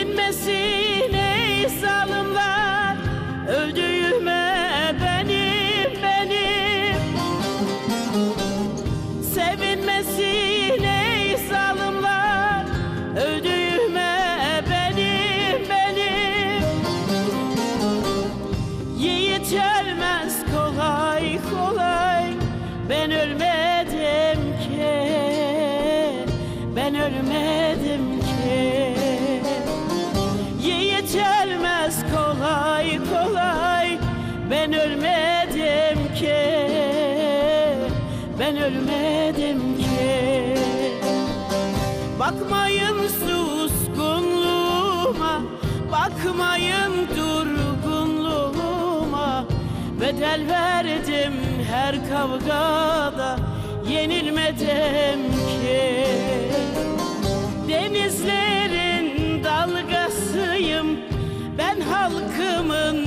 Sevinmesin ey zalimler. Öldüğüme benim Ben ölmedim ki. Ben ölmedim ki. Bakmayın suskunluğuma Bakmayın durgunluğuma. Bedel verdim her kavgada Yenilmedim ki. Denizlerin dalgasıyım Ben halkımın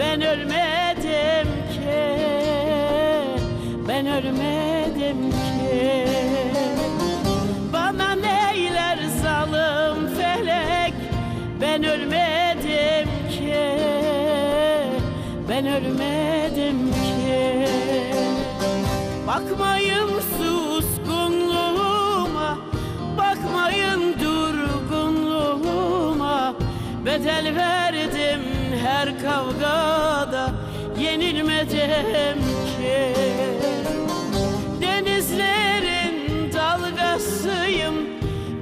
Ben ölmedim ki. Ben ölmedim ki. Bana neyler zalim felek. Ben ölmedim ki. Ben ölmedim ki. Bakmayın suskunluğuma. Bakmayın durgunluğuma. Bedel verdim her kavgada Yenilmedim ki. Denizlerin dalgasıyım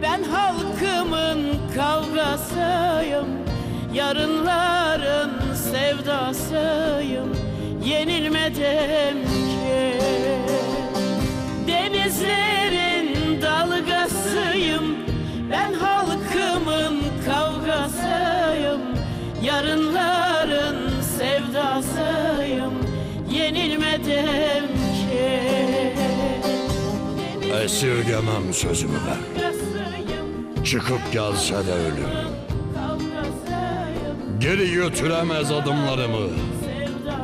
Ben halkımın kavgasıyım. Yarınların sevdasıyım Yenilmedim ki. Denizlerin dalgasıyım Ben halkımın kavgasıyım. Yarınların Esirgemem sözümü ben. Çıkıp gelse de ölüm. Geri götüremez adımlarımı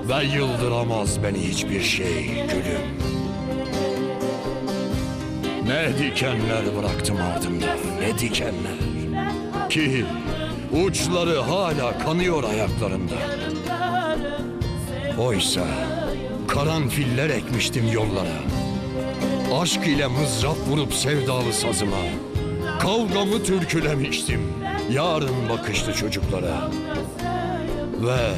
ve yıldıramaz beni hiçbir şey gülüm. Ne dikenler bıraktım ardımda, ne dikenler. Ki uçları hala kanıyor ayaklarımda. Oysa karanfiller ekmiştim yollara. Aşk ile mızrap vurup sevdalı sazıma. Kavgamı türkülemiştim yarın bakışlı çocuklara. Ve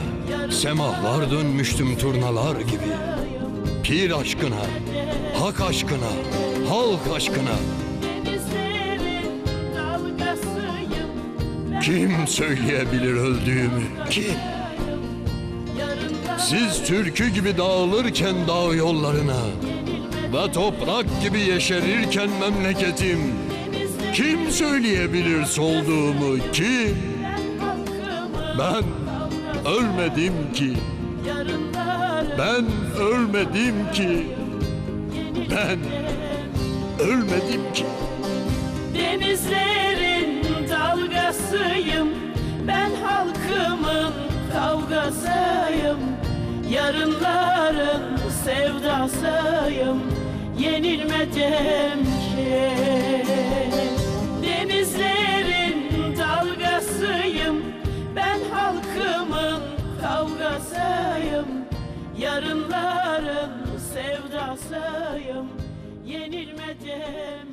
semahlar dönmüştüm turnalar gibi. Pir aşkına, hak aşkına, halk aşkına. Kim söyleyebilir öldüğümü? Kim? Siz türkü gibi dağılırken dağ yollarına ve toprak gibi yeşerirken memleketim. Kim söyleyebilir solduğumu kim? Ben ölmedim ki. Ben ölmedim ki. Ben ölmedim ki. Denizlerin dalgasıyım. Ben halkımın kavgasıyım. Yarınların sevdasıyım yenilmeden şey Denizlerin dalgasıyım. Ben halkımın kavgasıyım. Yarınların sevdasıyım. Yenilmeden